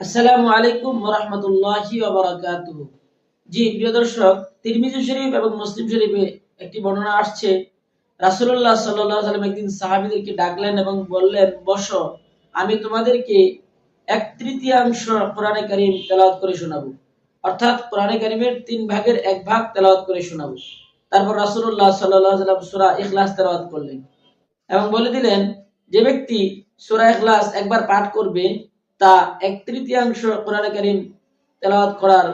আসসালামু আলাইকুম জি, প্রিয় দর্শক শরীফ এবং মুসলিম শরীফে একটি বর্ণনা আসছে সাল্লাল্লাহু সাল্লাম একদিন সাহাবীদেরকে ডাকলেন এবং বললেন আমি তোমাদেরকে এক তৃতীয়াংশ কোরআনে কারীম তেলাওয়াত করে শোনাবো। অর্থাৎ কোরআনে কারীমের তিন ভাগের এক ভাগ তেলাওয়াত করে শোনাবো। তারপর আলাইহি সাল্লাম সূরা ইখলাস তেলাওয়াত করলেন এবং বলে দিলেন, যে ব্যক্তি সূরা ইখলাস একবার পাঠ করবে তা এক তৃতীয়াংশ কোরআনে কারীম তেলাওয়াত করার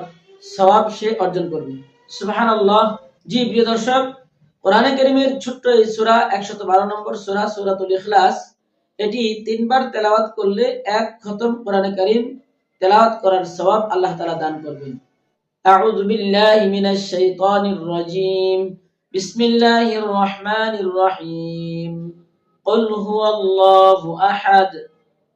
সওয়াব সে অর্জন করবে সুবহানাল্লাহ জি প্রিয় দর্শক কোরআনে কারীমের ছোট্ট এই সূরা 112 নম্বর সূরা সূরাতুল ইখলাস এটি তিনবার তেলাওয়াত করলে এক খতম কোরআনে কারীম তেলাওয়াত করার সওয়াব আল্লাহ তাআলা দান করবেন আউযু বিল্লাহি মিনাশ শাইতানির রাজীম বিসমিল্লাহির রহমানির রহিম قل هو الله أحد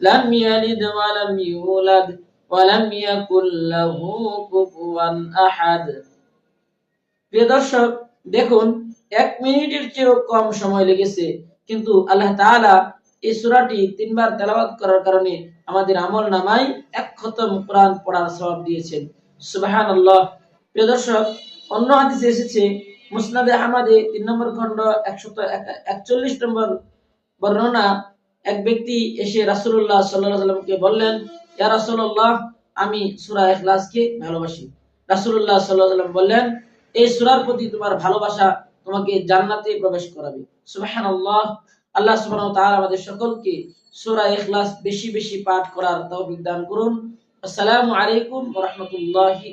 لم يلد ولم يولد ولم يكن له كفوا أحد প্রিয় দর্শক দেখুন এক মিনিটের চেয়েও কম সময় লেগেছে কিন্তু আল্লাহ তাআলা এই সূরাটি তিনবার তেলাওয়াত করার কারণে আমাদের আমল নামায় এক খতম কোরআন পড়ার সওয়াব দিয়েছেন সুবহানাল্লাহ প্রিয় দর্শক অন্য হাদিসে এসেছে মুসনাদে আহমদে তিন নম্বর খণ্ড একশত একচল্লিশ নম্বর বর্ণনা এক ব্যক্তি এসে সাল্লাল্লাহু সাল্লামকে বললেন রাসূলুল্লাহ, আমি সূরা ইখলাসকে ভালোবাসি। রাসূলুল্লাহ সাল্লাল্লাহু সাল্লাম বললেন, এই সূরার প্রতি তোমার ভালোবাসা তোমাকে জান্নাতে প্রবেশ করাবে। সুবহানাল্লাহ, আল্লাহ সুবহানাহু ওয়া তাআলা আমাদের সকলকে সূরা ইখলাস বেশি বেশি পাঠ করার তৌফিক দান করুন। আসসালামু আলাইকুম রাহমাতুল্লাহি